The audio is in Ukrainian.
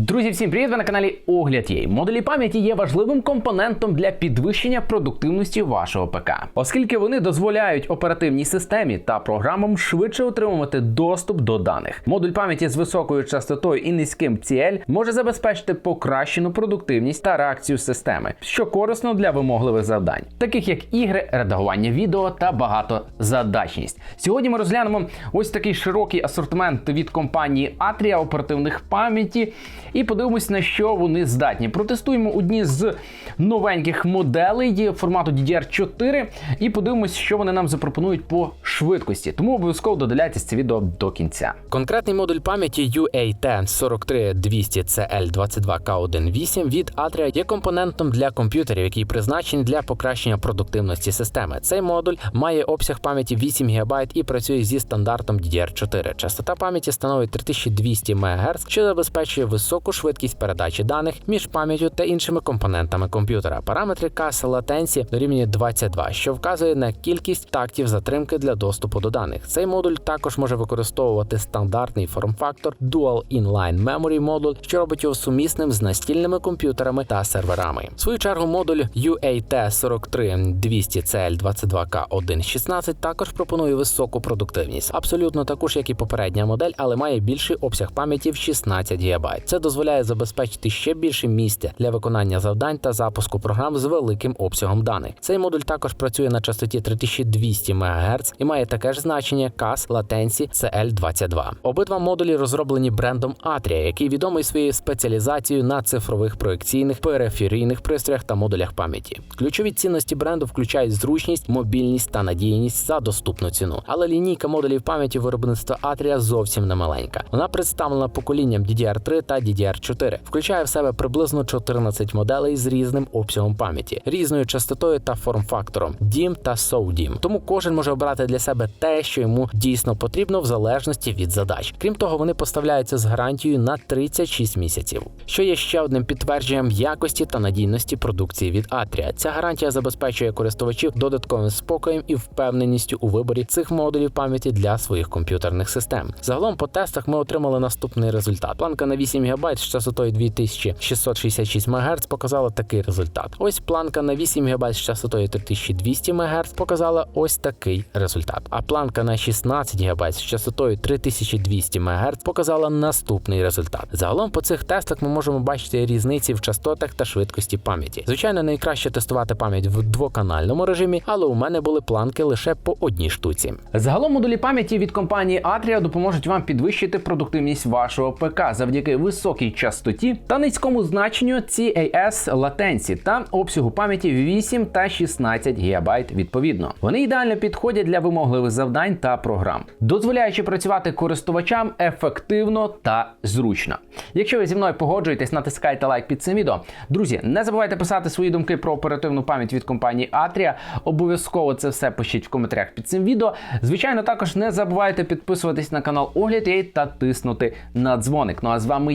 Друзі, всім привіт! Ви на каналі Огляд Єй. Модулі пам'яті є важливим компонентом для підвищення продуктивності вашого ПК, оскільки вони дозволяють оперативній системі та програмам швидше отримувати доступ до даних. Модуль пам'яті з високою частотою і низьким CL може забезпечити покращену продуктивність та реакцію системи, що корисно для вимогливих завдань, таких як ігри, редагування відео та багатозадачність. Сьогодні ми розглянемо ось такий широкий асортимент від компанії Atria оперативних пам'яті і подивимось, на що вони здатні. Протестуємо одні з новеньких моделей формату DDR4 і подивимось, що вони нам запропонують по швидкості. Тому обов'язково додивляйтесь це відео до кінця. Конкретний модуль пам'яті UAT 43200 CL22K18 від Atria є компонентом для комп'ютерів, який призначений для покращення продуктивності системи. Цей модуль має обсяг пам'яті 8 ГБ і працює зі стандартом DDR4. Частота пам'яті становить 3200 МГц, що забезпечує високу швидкість передачі даних між пам'яттю та іншими компонентами комп'ютера. Параметри каси латенсі дорівнює 22, що вказує на кількість тактів затримки для доступу до даних. Цей модуль також може використовувати стандартний форм-фактор Dual Inline Memory модуль, що робить його сумісним з настільними комп'ютерами та серверами. В свою чергу модуль UAT 43200 CL22K116 також пропонує високу продуктивність, абсолютно таку ж, як і попередня модель, але має більший обсяг пам'яті в 16 ГБ. Це дозволяє забезпечити ще більше місця для виконання завдань та запуску програм з великим обсягом даних. Цей модуль також працює на частоті 3200 МГц і має таке ж значення CAS Latency CL22. Обидва модулі розроблені брендом Atria, який відомий своєю спеціалізацією на цифрових проекційних периферійних пристроях та модулях пам'яті. Ключові цінності бренду включають зручність, мобільність та надійність за доступну ціну. Але лінійка модулів пам'яті виробництва Atria зовсім не маленька. Вона представлена поколінням DDR3 та DDR4, включає в себе приблизно 14 моделей з різним обсягом пам'яті, різною частотою та форм-фактором DIMM та SODIMM. Тому кожен може обрати для себе те, що йому дійсно потрібно в залежності від задач. Крім того, вони поставляються з гарантією на 36 місяців, що є ще одним підтвердженням якості та надійності продукції від Atria. Ця гарантія забезпечує користувачів додатковим спокоєм і впевненістю у виборі цих модулів пам'яті для своїх комп'ютерних систем. Загалом по тестах ми отримали наступний результат. Планка на 8 ГБ з частотою 2666 МГц показала такий результат. Ось планка на 8 ГБ з частотою 3200 МГц показала ось такий результат. А планка на 16 ГБ з частотою 3200 МГц показала наступний результат. Загалом по цих тестах ми можемо бачити різниці в частотах та швидкості пам'яті. Звичайно, найкраще тестувати пам'ять в двоканальному режимі, але у мене були планки лише по одній штуці. Загалом модулі пам'яті від компанії Atria допоможуть вам підвищити продуктивність вашого ПК завдяки високій частоті та низькому значенню CAS латенсі та обсягу пам'яті 8 та 16 ГБ відповідно. Вони ідеально підходять для вимогливих завдань та програм, дозволяючи працювати користувачам ефективно та зручно. Якщо ви зі мною погоджуєтесь, натискайте лайк під цим відео. Друзі, не забувайте писати свої думки про оперативну пам'ять від компанії Atria. Обов'язково це все пишіть в коментарях під цим відео. Звичайно, також не забувайте підписуватись на канал Огляд та тиснути на дзвоник. Ну а з вами,